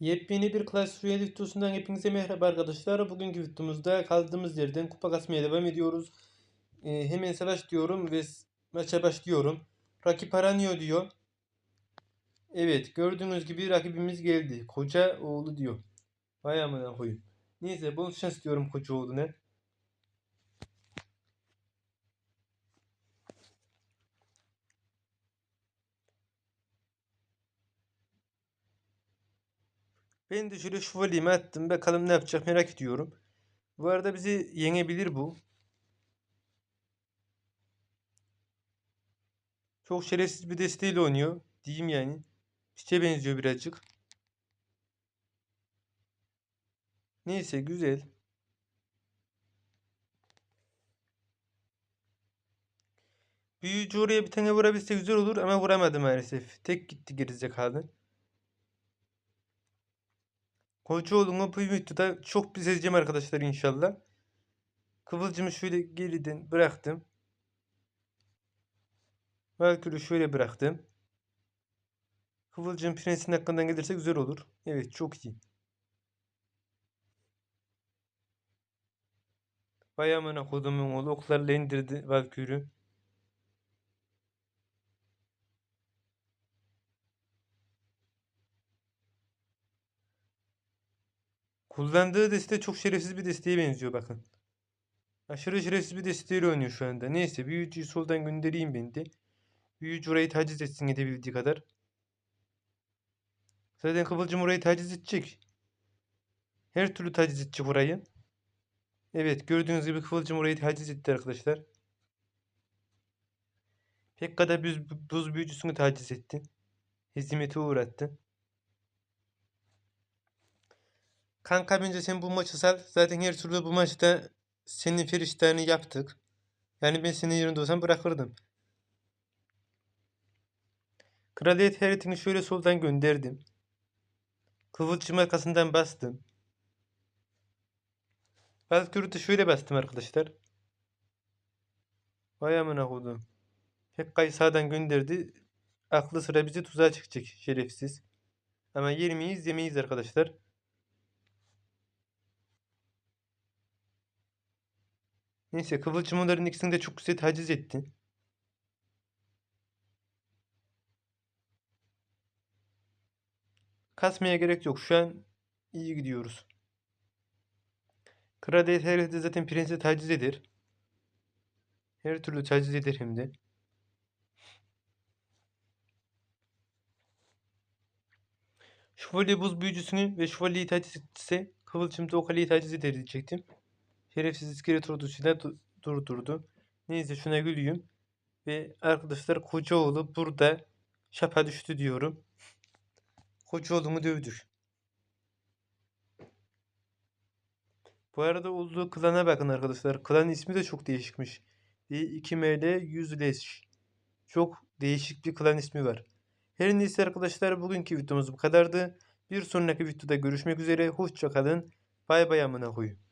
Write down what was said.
Yepyeni bir Clash Royale videosundan hepinize merhaba arkadaşlar. Bugünkü videomuzda kaldığımız yerden kupa kasmaya devam ediyoruz. Ee, hemen savaş diyorum ve maça başlıyorum. Rakip aranıyor diyor. Evet gördüğünüz gibi rakibimiz geldi. Koca oğlu diyor. Vay amına koyayım. Neyse bol şans diyorum koca oğluna. Ben de şöyle şövalyemi attım. Bakalım ne yapacak merak ediyorum. Bu arada bizi yenebilir bu. Çok şerefsiz bir desteğiyle oynuyor. Diyeyim yani. Piçe benziyor birazcık. Neyse güzel. Büyücü oraya bir tane vurabilse güzel olur ama vuramadı maalesef. Tek gitti gerizekalı. Kocaoğlu'nu bu videoda çok bir seveceğim arkadaşlar inşallah. Kıvılcımı şöyle geriden bıraktım. Valkyrie'yi şöyle bıraktım. Kıvılcım prensin hakkından gelirse güzel olur. Evet çok iyi. Vay amına kodumun oğlu oklarla indirdi Valkyrie. Kullandığı deste çok şerefsiz bir desteğe benziyor bakın. Aşırı şerefsiz bir desteğiyle oynuyor şu anda. Neyse büyücüyü soldan göndereyim ben de. Büyücü orayı taciz etsin edebildiği kadar. Zaten Kıvılcım orayı taciz edecek. Her türlü taciz edecek orayı. Evet gördüğünüz gibi Kıvılcım orayı taciz etti arkadaşlar. Pekka da buz, buz büyücüsünü taciz etti. Hezimete uğrattı. Kanka bence sen bu maçı sal. Zaten her türlü bu maçta senin firişlerini yaptık. Yani ben senin yerinde olsam bırakırdım. Kraliyet heritini şöyle soldan gönderdim. Kıvılcım arkasından bastım. Valkyrie'de şöyle bastım arkadaşlar. Vay amına kodum. Pekka'yı sağdan gönderdi. Aklı sıra bizi tuzağa çekecek şerefsiz. Ama yemeyiz yemeyiz arkadaşlar. Neyse Kıvılcım onların ikisini de çok güzel taciz etti. Kasmaya gerek yok. Şu an iyi gidiyoruz. Kraliyet her de zaten prensi taciz eder. Her türlü taciz eder hem de. Şövalye buz büyücüsünü ve şövalyeyi taciz etse Kıvılcım da o kaleyi taciz eder diyecektim. Şerefsiz iskelet ordusuyla du- durdurdu. Neyse şuna gülüyüm. Ve arkadaşlar Kocaoğlu burada şapa düştü diyorum. Kocaoğlu'mu dövdük. Bu arada olduğu klana bakın arkadaşlar. Klan ismi de çok değişikmiş. D2ML 100 leş. Çok değişik bir klan ismi var. Her neyse arkadaşlar bugünkü videomuz bu kadardı. Bir sonraki videoda görüşmek üzere. Hoşça kalın. Bay bay amına koyun.